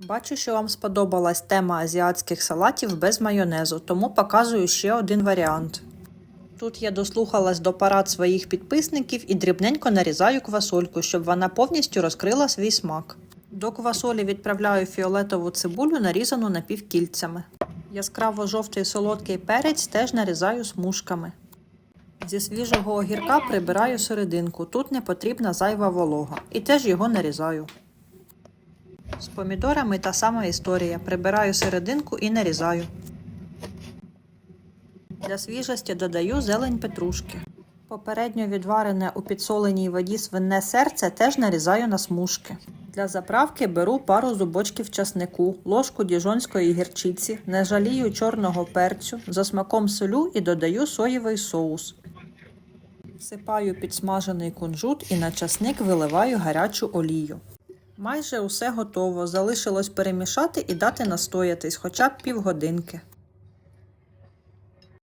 Бачу, що вам сподобалась тема азіатських салатів без майонезу, тому показую ще один варіант. Тут я дослухалась до парад своїх підписників і дрібненько нарізаю квасольку, щоб вона повністю розкрила свій смак. До квасолі відправляю фіолетову цибулю, нарізану напівкільцями. Яскраво жовтий солодкий перець теж нарізаю смужками. Зі свіжого огірка прибираю серединку, тут не потрібна зайва волога, і теж його нарізаю. З помідорами та сама історія. Прибираю серединку і нарізаю. Для свіжості додаю зелень петрушки. Попередньо відварене у підсоленій воді свинне серце теж нарізаю на смужки. Для заправки беру пару зубочків часнику, ложку діжонської гірчиці, не жалію чорного перцю, за смаком солю і додаю соєвий соус. Всипаю підсмажений кунжут і на часник виливаю гарячу олію. Майже усе готово. Залишилось перемішати і дати настоятись хоча б півгодинки.